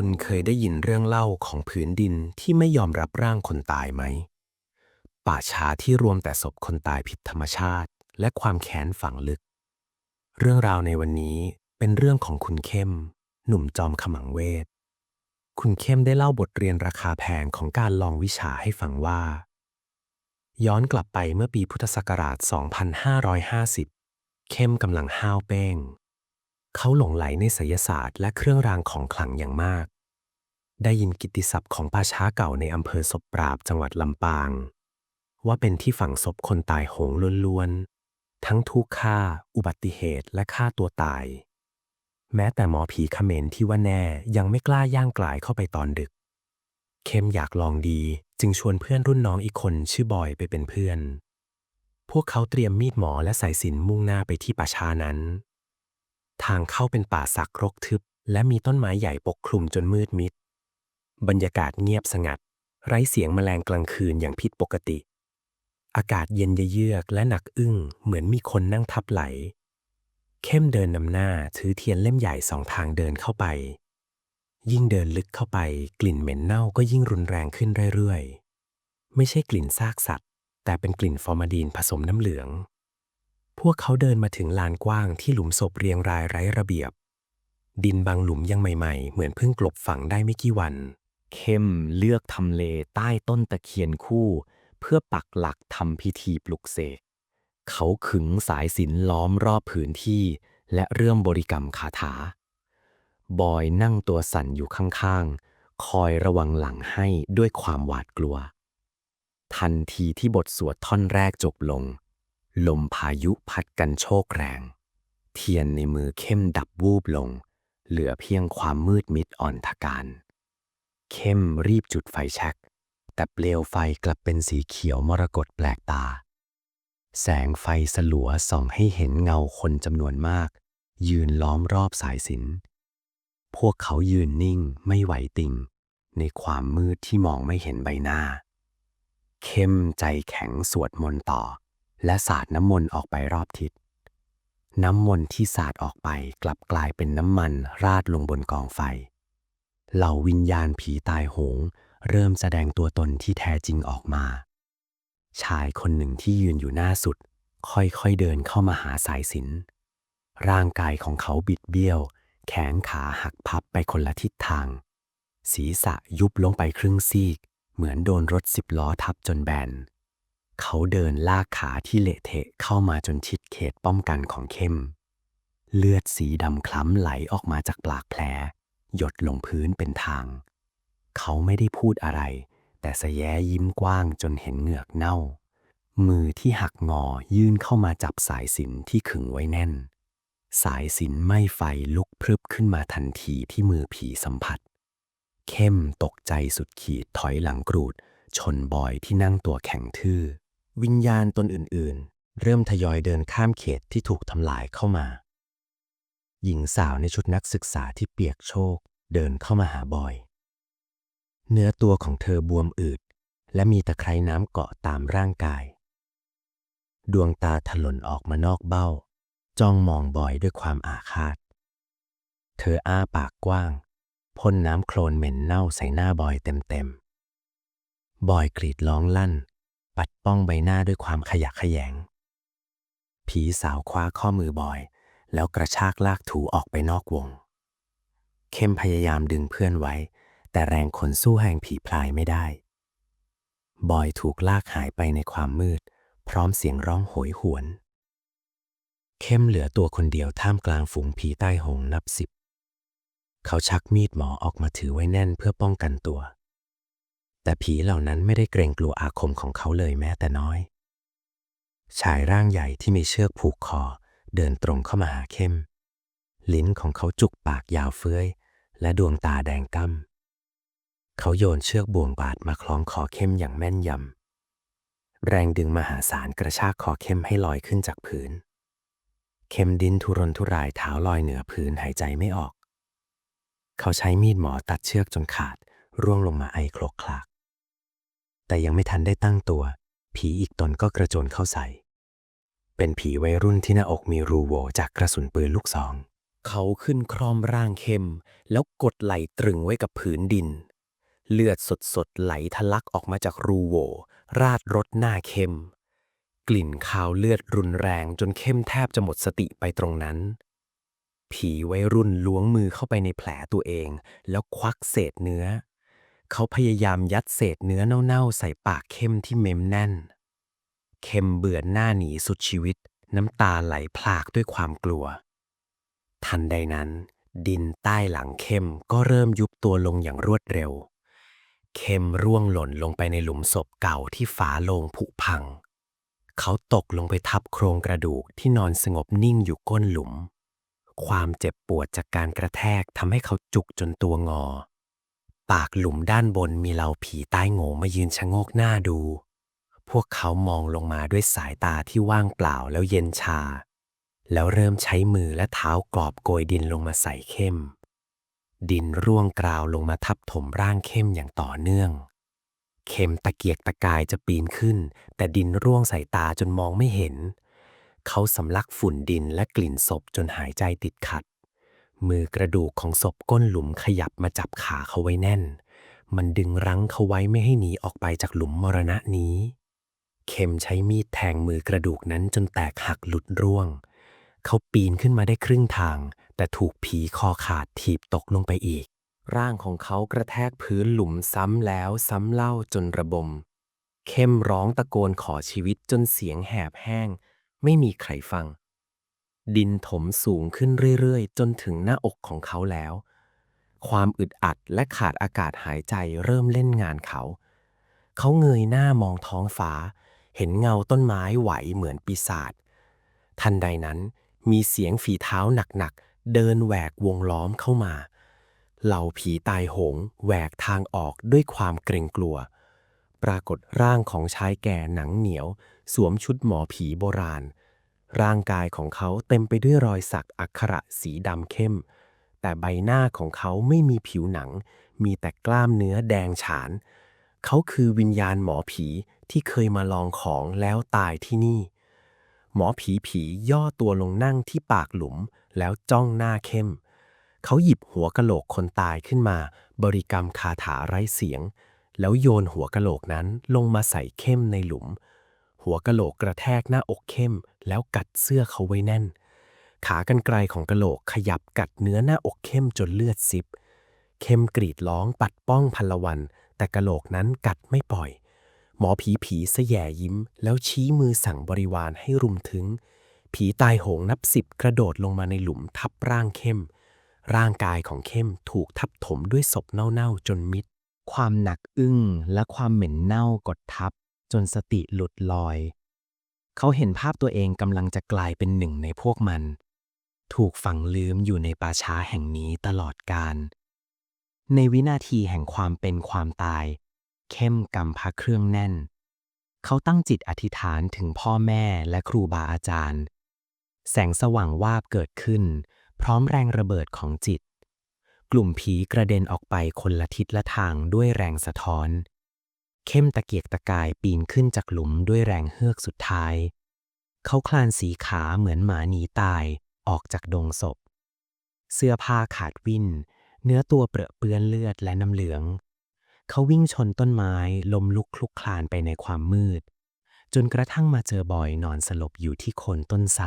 คุณเคยได้ยินเรื่องเล่าของผืนดินที่ไม่ยอมรับร่างคนตายไหม ป่าช้าที่รวมแต่ศพคนตายผิดธรรมชาติ และความแค้นฝังลึก เรื่องราวในวันนี้เป็นเรื่องของคุณเข้ม หนุ่มจอมขมังเวท คุณเข้มได้เล่าบทเรียนราคาแพงของการลองวิชาให้ฟังว่า ย้อนกลับไปเมื่อปีพุทธศักราช 2550 เข้มกำลังห้าวเป้ง เขาหลงไหลในไสยศาสตร์และเครื่องรางของขลังอย่างมาก ได้ยินกิตติศัพท์ของป่าช้าเก่าในอำเภอศพปราบจังหวัดลำปาง ว่าเป็นที่ฝังศพคนตายโหงล้วนๆ ทั้งทุกฆ่า อุบัติเหตุและฆ่าตัวตาย แม้แต่หมอผีเขมรที่ว่าแน่ยังไม่กล้าย่างกลายเข้าไปตอนดึก เข้มอยากลองดีจึงชวนเพื่อนรุ่นน้องอีกคนชื่อบอยไปเป็นเพื่อน พวกเขาเตรียมมีดหมอและสายสิญจนมุ่งหน้าไปที่ป่าช้านั้น ทางเข้าเป็นป่าสักรกทึบ และมีต้นไม้ใหญ่ปกคลุมจนมืดมิด บรรยากาศเงียบสงัด ไร้เสียงแมลงกลางคืนอย่างผิดปกติ อากาศเย็นเยือกและหนักอึ้ง เหมือนมีคนนั่งทับไหล เข้มเดินนำหน้าถือเทียนเล่มใหญ่สองทางเดินเข้าไป ยิ่งเดินลึกเข้าไป กลิ่นเหม็นเน่าก็ยิ่งรุนแรงขึ้นเรื่อยๆ ไม่ใช่กลิ่นซากสัตว์ แต่เป็นกลิ่นฟอร์มาดีนผสมน้ำเหลือง พวกเขาเดินมาถึงลานกว้างที่หลุมศพเรียงรายไร้ระเบียบ ดินบางหลุมยังใหม่ๆ เหมือนเพิ่งกลบฝังได้ไม่กี่วัน เข้มเลือกทำเลใต้ต้นตะเคียนคู่ เพื่อปักหลักทำพิธีปลุกเสก เขาขึงสายสินล้อมรอบผืนที่ และเรื่อมบริกรรมคาถา บอยนั่งตัวสั่นอยู่ข้างๆ คอยระวังหลังให้ด้วยความหวาดกลัว ทันทีที่บทสวดท่อนแรกจบลง ลมพายุพัดกันโชกแรง เทียนในมือเข้มดับวูบลง เหลือเพียงความมืดมิดอ่อนทการ เข้มรีบจุดไฟแช็ก แต่เปลวไฟกลับเป็นสีเขียวมรกตแปลกตา แสงไฟสลัวส่องให้เห็นเงาคนจำนวนมาก ยืนล้อมรอบสายสิน พวกเขายืนนิ่งไม่ไหวติงในความมืดที่มองไม่เห็นใบหน้า เข้มใจแข็งสวดมนต์ต่อ และสาดน้ำมนต์ออกไปรอบทิศ น้ำมนต์ที่สาดออกไปกลับกลายเป็นน้ำมันราดลงบนกองไฟ เหล่าวิญญาณผีตายโหง เริ่มแสดงตัวตนที่แท้จริงออกมา ชายคนหนึ่งที่ยืนอยู่หน้าสุด ค่อยๆเดินเข้ามาหาสายสิน ร่างกายของเขาบิดเบี้ยว แขนขาหักพับไปคนละทิศทาง ศีรษะยุบลงไปครึ่งซีก เหมือนโดนรถสิบล้อทับจนแบน เขาเดินลากขาที่เละเทะเข้ามาจนชิดเขตป้องกันของเข้ม เลือดสีดำคล้ำไหลออกมาจากปากแผล หยดลงพื้นเป็นทาง เขาไม่ได้พูดอะไร แต่สะแย้ยิ้มกว้างจนเห็นเหงือกเน่า มือที่หักงอยื่นเข้ามาจับสายสินที่ขึงไว้แน่น สายสินไม้ไฟลุกพรึบขึ้นมาทันทีที่มือผีสัมผัส เข้มตกใจสุดขีดถอยหลังกรูดชนบอยที่นั่งตัวแข็งทื่อ วิญญาณตนอื่นๆ เริ่มทยอยเดินข้ามเขตที่ถูกทำลายเข้ามา หญิงสาวในชุดนักศึกษาที่เปียกโชกเดินเข้ามาหาบอย เนื้อตัวของเธอบวมอืด และมีตะไคร่น้ำเกาะตามร่างกาย ดวงตาถลนออกมานอกเบ้า จ้องมองบอยด้วยความอาฆาต เธออ้าปากกว้างพ่นน้ำโคลนเหม็นเน่าใส่หน้าบอยเต็มๆบอยกรีดร้องลั่น ปัดป้องใบหน้าด้วยความขยะแขยง ผีสาวคว้าข้อมือบอย แล้วกระชากลากถูออกไปนอกวง เข้มพยายามดึงเพื่อนไว้ แต่แรงขนสู้แห่งผีพลายไม่ได้ บอยถูกลากหายไปในความมืด พร้อมเสียงร้องโหยหวน เข้มเหลือตัวคนเดียวท่ามกลางฝูงผีใต้หงนับสิบ เขาชักมีดหมอออกมาถือไว้แน่นเพื่อป้องกันตัว แต่ผีเหล่านั้นไม่ได้เกรงกลัวอาคมของเขาเลยแม้แต่น้อย ชายร่างใหญ่ที่มีเชือกผูกคอ เดินตรงเข้ามาหาเข้ม ลิ้นของเขาจุกปากยาวเฟื้อยและดวงตาแดงก้ำเขาโยนเชือกบ่วงบาดมาคล้องคอเข้มอย่างแม่นยำ แรงดึงมหาศาลกระชากคอเข้มให้ลอยขึ้นจากพื้นเข้มดินทุรนทุรายเท้าลอยเหนือพื้นหายใจไม่ออก เขาใช้มีดหมอตัดเชือกจนขาดร่วงลงมาไอโคลกคลาก แต่ยังไม่ทันได้ตั้งตัว ผีอีกตนก็กระโจนเข้าใส่ เป็นผีวัยรุ่นที่หน้าอกมีรูโหว่จากกระสุนปืนลูกซอง เขาขึ้นครอมร่างเข้ม แล้วกดไหลตรึงไว้กับผืนดิน เลือดสดๆไหลทะลักออกมาจากรูโหวราดรถหน้าเข้ม กลิ่นคาวเลือดรุนแรงจนเข้มแทบจะหมดสติไปตรงนั้นผีวัยรุ่นล้วงมือเข้าไปในแผลตัวเอง แล้วควักเศษเนื้อ เขาพยายามยัดเศษเนื้อเน่าๆ ใส่ปากเข้มที่เม้มแน่น เข้มเบื่อหน้าหนีสุดชีวิต น้ำตาไหลพลากด้วยความกลัว ทันใดนั้น ดินใต้หลังเข้มก็เริ่มยุบตัวลงอย่างรวดเร็ว เข้มร่วงหล่นลงไปในหลุมศพเก่าที่ฝาโลงผุพัง เขาตกลงไปทับโครงกระดูกที่นอนสงบนิ่งอยู่ก้นหลุม ความเจ็บปวดจากการกระแทกทำให้เขาจุกจนตัวงอ ปากหลุมด้านบนมีเหล่าผีใต้โง่มายืนชะโงกหน้าดู พวกเขามองลงมาด้วยสายตาที่ว่างเปล่าแล้วเย็นชา แล้วเริ่มใช้มือและเท้ากรอบโกยดินลงมาใส่เข้ม ดินร่วงกราวลงมาทับถมร่างเข้มอย่างต่อเนื่อง เข้มตะเกียกตะกายจะปีนขึ้น แต่ดินร่วงใส่ตาจนมองไม่เห็น เขาสำลักฝุ่นดินและกลิ่นศพจนหายใจติดขัด มือกระดูกของศพก้นหลุมขยับมาจับขาเขาไว้แน่น มันดึงรั้งเขาไว้ไม่ให้หนีออกไปจากหลุมมรณะนี้ เข็มใช้มีดแทงมือกระดูกนั้นจนแตกหักหลุดร่วง เขาปีนขึ้นมาได้ครึ่งทาง แต่ถูกผีคอขาดถีบตกลงไปอีก ร่างของเขากระแทกพื้นหลุมซ้ำแล้วซ้ำเล่าจนระบม เข้มร้องตะโกนขอชีวิตจนเสียงแหบแห้ง ไม่มีใครฟัง ดินถมสูงขึ้นเรื่อยๆ จนถึงหน้าอกของเขาแล้ว ความอึดอัดและขาดอากาศหายใจเริ่มเล่นงานเขา เขาเงยหน้ามองท้องฟ้า เห็นเงาต้นไม้ไหวเหมือนปีศาจ ทันใดนั้นมีเสียงฝีเท้าหนักๆ เดินแหวกวงล้อมเข้ามา เหล่าผีตายโหงแหวกทางออกด้วยความเกรงกลัว ปรากฏร่างของชายแก่หนังเหนียว สวมชุดหมอผีโบราณ ร่างกายของเขาเต็มไปด้วยรอยสักอักขระสีดำเข้ม แต่ใบหน้าของเขาไม่มีผิวหนัง มีแต่กล้ามเนื้อแดงฉาน เขาคือวิญญาณหมอผีที่เคยมาลองของแล้วตายที่นี่ หมอผีผีย่อตัวลงนั่งที่ปากหลุมแล้วจ้องหน้าเข้ม เขาหยิบหัวกะโหลกคนตายขึ้นมา บริกรรมคาถาไร้เสียง แล้วโยนหัวกะโหลกนั้นลงมาใส่เข้มในหลุม หัวกะโหลกกระแทกหน้าอกเข้ม แล้วกัดเสื้อเขาไว้แน่น ขากรรไกรของกะโหลกขยับกัดเนื้อหน้าอกเข้มจนเลือดซิบ เข้มกรีดร้องปัดป้องพันละวัน แต่กะโหลกนั้นกัดไม่ปล่อย หมอผีผีสแยยิ้ม แล้วชี้มือสั่งบริวารให้รุมถึง ผีตายโหงนับสิบกระโดดลงมาในหลุมทับร่างเข้ม ร่างกายของเข้มถูกทับถมด้วยศพเน่าๆจนมิดความหนักอึ้งและความเหม็นเน่ากดทับ จนสติหลุดลอย เขาเห็นภาพตัวเองกำลังจะกลายเป็นหนึ่งในพวกมัน ถูกฝังลืมอยู่ในป่าช้าแห่งนี้ตลอดกาลในวินาทีแห่งความเป็นความตาย เข้มกำพระเครื่องแน่น เขาตั้งจิตอธิษฐานถึงพ่อแม่และครูบาอาจารย์ แสงสว่างวาบเกิดขึ้น พร้อมแรงระเบิดของจิต กลุ่มผีกระเด็นออกไปคนละทิศละทางด้วยแรงสะท้อน เข้มตะเกียกตะกายปีนขึ้นจากหลุมด้วยแรงเฮือกสุดท้าย เขาคลานสีขาเหมือนหมาหนีตายออกจากดงศพ เสื้อผ้าขาดวิ่น เนื้อตัวเปรอะเปื้อนเลือดและน้ำเหลือง เขาวิ่งชนต้นไม้ลมลุกคลุกคลานไปในความมืด จนกระทั่งมาเจอบอยนอนสลบอยู่ที่โคนต้นไทร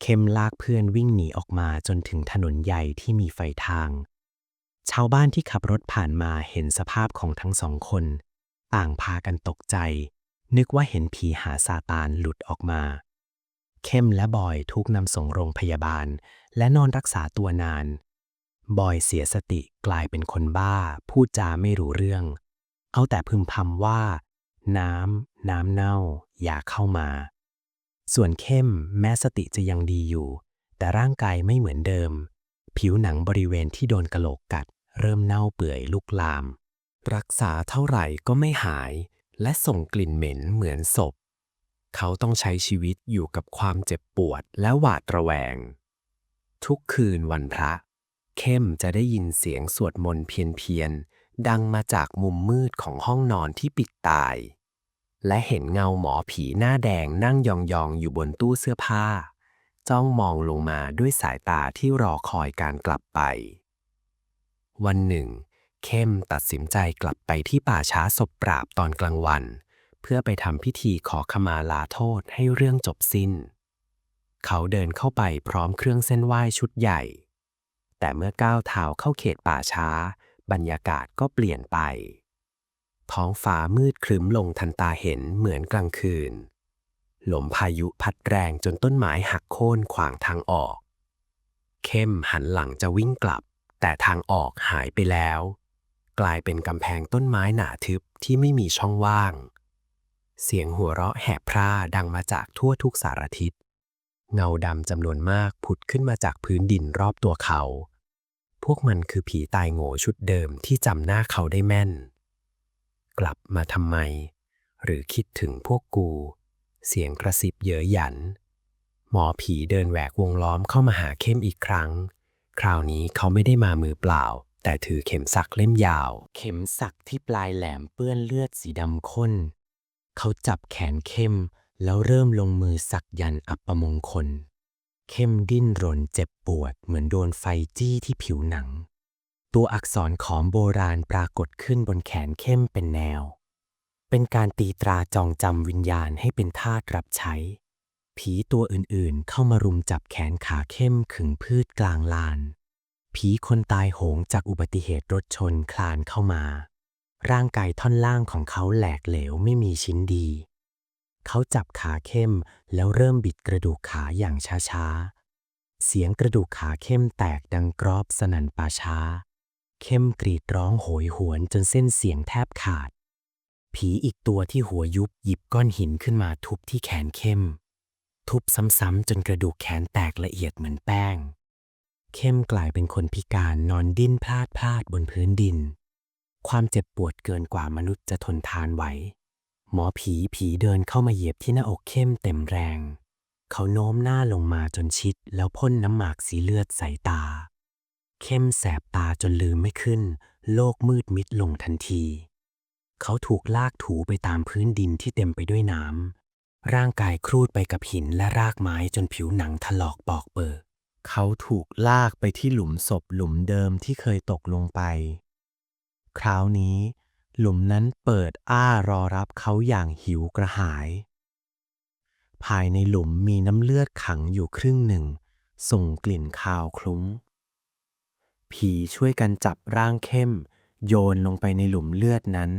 เข้มลากเพื่อนวิ่งหนีออกมาจนถึงถนนใหญ่ที่มีไฟทาง ชาวบ้านที่ขับรถผ่านมาเห็นสภาพของทั้งสองคน ต่างพากันตกใจ นึกว่าเห็นผีหาซาตานหลุดออกมา เข้มและบอยถูกนำส่งโรงพยาบาล และนอนรักษาตัวนาน บอยเสียสติกลายเป็นคนบ้า พูดจาไม่รู้เรื่อง เอาแต่พึมพำว่า น้ำ น้ำเน่า อย่าเข้ามา ส่วนเข้มแม้สติจะยังดีอยู่ แต่ร่างกายไม่เหมือนเดิม ผิวหนังบริเวณที่โดนกะโหลกกัด เริ่มเน่าเปื่อยลุกลาม รักษาเท่าไหร่ก็ไม่หาย และส่งกลิ่นเหม็นเหมือนศพ เขาต้องใช้ชีวิตอยู่กับความเจ็บปวดและหวาดระแวง ทุกคืนวันพระ เข้มจะได้ยินเสียงสวดมนต์เพียนๆ ดังมาจากมุมมืดของห้องนอนที่ปิดตาย และเห็นเงาหมอผีหน้าแดงนั่งยองๆ อยู่บนตู้เสื้อผ้า จ้องมองลงมาด้วยสายตาที่รอคอยการกลับไป วันหนึ่ง เข้มตัดสินใจกลับไปที่ป่าช้าศพปราบตอนกลางวัน เพื่อไปทำพิธีขอขมาลาโทษให้เรื่องจบสิ้น เขาเดินเข้าไปพร้อมเครื่องเส้นไหว้ชุดใหญ่ แต่เมื่อก้าวเท้าเข้าเขตป่าช้า บรรยากาศก็เปลี่ยนไป ท้องฟ้ามืดครึ้มลงทันตาเห็นเหมือนกลางคืนลมพายุพัดแรงจนต้นไม้หักโค่นขวางทางออก เข้มหันหลังจะวิ่งกลับ แต่ทางออกหายไปแล้ว กลายเป็นกำแพงต้นไม้หนาทึบที่ไม่มีช่องว่าง เสียงหัวเราะแหบพร่าดังมาจากทั่วทุกสารทิศ เงาดำจำนวนมากผุดขึ้นมาจากพื้นดินรอบตัวเขา พวกมันคือผีตายโง่ชุดเดิมที่จำหน้าเขาได้แม่น กลับมาทำไม หรือคิดถึงพวกกู เสียงกระซิบเย้ยหยัน หมอผีเดินแหวกวงล้อมเข้ามาหาเข้มอีกครั้ง คราวนี้เขาไม่ได้มามือเปล่า แต่ถือเข็มสักเล่มยาว เข็มสักที่ปลายแหลมเปื้อนเลือดสีดำข้น เขาจับแขนเข้มแล้วเริ่มลงมือสักยันอัปมงคล เข้มดิ้นรนเจ็บปวดเหมือนโดนไฟจี้ที่ผิวหนัง ตัวอักษรขอมโบราณปรากฏขึ้นบนแขนเข้มเป็นแนว เป็นการตีตราจองจำวิญญาณให้เป็นทาสรับใช้ ผีตัวอื่นๆเข้ามารุมจับแขนขาเข้มขึงพืชกลางลาน ผีคนตายโหงจากอุบัติเหตุรถชนคลานเข้ามา ร่างกายท่อนล่างของเขาแหลกเหลวไม่มีชิ้นดี เขาจับขาเข้มแล้วเริ่มบิดกระดูกขาอย่างช้าๆ เสียงกระดูกขาเข้มแตกดังกรอบสนั่นป่าช้า เข้มกรีดร้องโหยหวนจนเส้นเสียงแทบขาด ผีอีกตัวที่หัวยุบหยิบก้อนหินขึ้นมาทุบที่แขนเข้ม ทุบซ้ำๆจนกระดูกแขนแตกละเอียดเหมือนแป้ง เข้มกลายเป็นคนพิการนอนดิ้นพลาดพลาดบนพื้นดิน ความเจ็บปวดเกินกว่ามนุษย์จะทนทานไหว หมอผีผีเดินเข้ามาเหยียบที่หน้าอกเข้มเต็มแรง เขาโน้มหน้าลงมาจนชิด แล้วพ่นน้ำหมากสีเลือดใส่ตา เข้มแสบตาจนลืมไม่ขึ้น โลกมืดมิดลงทันที เขาถูกลากถูไปตามพื้นดินที่เต็มไปด้วยน้ำร่างกายครูดไปกับหินและรากไม้จนผิวหนังถลอกปอกเปิก เขาถูกลากไปที่หลุมศพหลุมเดิมที่เคยตกลงไป คราวนี้ หลุมนั้นเปิดอ้ารอรับเขาอย่างหิวกระหาย ภายในหลุมมีน้ำเลือดขังอยู่ครึ่งหนึ่ง ส่งกลิ่นคาวคลุ้ง ผีช่วยกันจับร่างเข้ม โยนลงไปในหลุมเลือดนั้น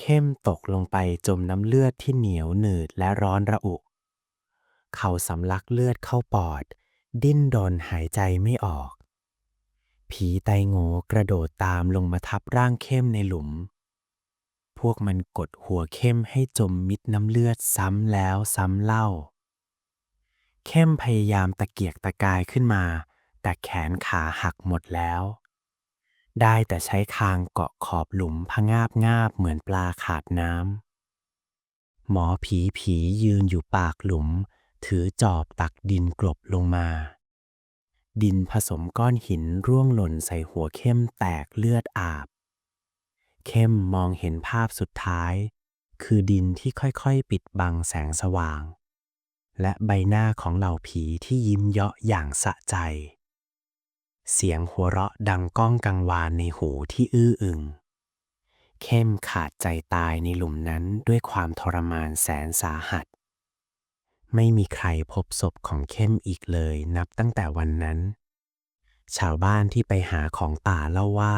เข้มตกลงไปจมน้ำเลือดที่เหนียวหนืดและร้อนระอุเขาสำลักเลือดเข้าปอด ดิ้นรนหายใจไม่ออก ผีไตโงกระโดดตามลงมาทับร่างเข้มในหลุม พวกมันกดหัวเข้มให้จมมิดน้ำเลือดซ้ำแล้วซ้ำเล่า เข้มพยายามตะเกียกตะกายขึ้นมา แต่แขนขาหักหมดแล้ว ได้แต่ใช้คางเกาะขอบหลุมพะงาบงาบเหมือนปลาขาดน้ำหมอผีผียืนอยู่ปากหลุม ถือจอบตักดินกลบลงมา ดินผสมก้อนหินร่วงหล่นใส่หัวเข้มแตกเลือดอาบ เข้มมองเห็นภาพสุดท้าย คือดินที่ค่อยๆ ปิดบังแสงสว่าง และใบหน้าของเหล่าผีที่ยิ้มเยาะอย่างสะใจ เสียงหัวเราะดังก้องกังวานในหูที่อื้ออึงเข้มขาดใจตายในหลุมนั้นด้วยความทรมานแสนสาหัส ไม่มีใครพบศพของเข้มอีกเลยนับตั้งแต่วันนั้น ชาวบ้านที่ไปหาของป่าเล่าว่า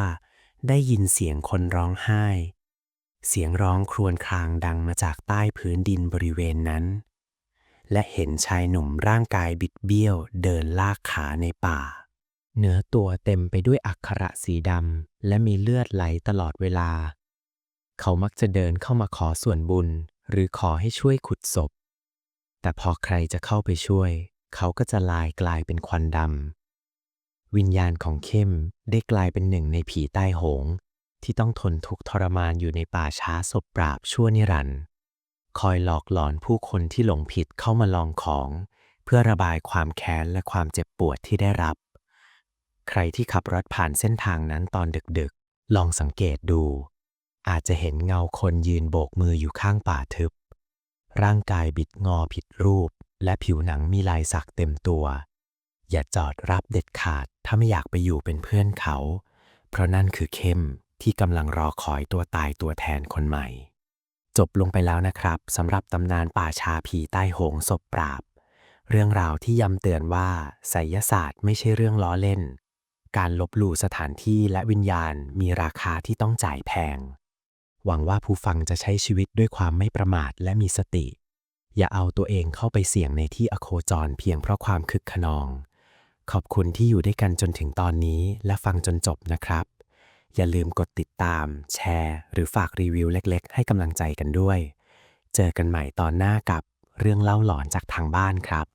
ได้ยินเสียงคนร้องไห้ เสียงร้องครวญครางดังมาจากใต้พื้นดินบริเวณนั้น และเห็นชายหนุ่มร่างกายบิดเบี้ยวเดินลากขาในป่า เนื้อตัวเต็มไปด้วยอักขระสีดำและมีเลือดไหลตลอดเวลา เขามักจะเดินเข้ามาขอส่วนบุญ หรือขอให้ช่วยขุดศพ แต่พอใครจะเข้าไปช่วย เขาก็จะลายกลายเป็นควันดำ วิญญาณของเข้มได้กลายเป็นหนึ่งในผีใต้โหง ที่ต้องทนทุกข์ทรมานอยู่ในป่าช้าศพปราบชั่วนิรันดร์คอยหลอกหลอนผู้คนที่หลงผิดเข้ามาลองของ เพื่อระบายความแค้นและความเจ็บปวดที่ได้รับ ใครที่ขับรถผ่านเส้นทางนั้นตอนดึกๆ ลองสังเกตดู อาจจะเห็นเงาคนยืนโบกมืออยู่ข้างป่าทึบ ร่างกายบิดงอผิดรูป และผิวหนังมีลายสักเต็มตัว อย่าจอดรับเด็ดขาดถ้าไม่อยากไปอยู่เป็นเพื่อนเขา เพราะนั่นคือเข้มที่กำลังรอคอยตัวตายตัวแทนคนใหม่ จบลงไปแล้วนะครับสำหรับตำนานป่าชาผีใต้โหงศพปราบ เรื่องราวที่ย้ำเตือนว่าไสยศาสตร์ไม่ใช่เรื่องล้อเล่น การลบหลู่สถานที่และวิญญาณมีราคาที่ต้องจ่ายแพง หวังว่าผู้ฟังจะใช้ชีวิตด้วยความไม่ประมาทและมีสติ อย่าเอาตัวเองเข้าไปเสี่ยงในที่อโคจรเพียงเพราะความคึกขนอง ขอบคุณที่อยู่ด้วยกันจนถึงตอนนี้และฟังจนจบนะครับ อย่าลืมกดติดตาม แชร์ หรือฝากรีวิวเล็กๆ ให้กำลังใจกันด้วย เจอกันใหม่ตอนหน้ากับเรื่องเล่าหลอนจากทางบ้านครับ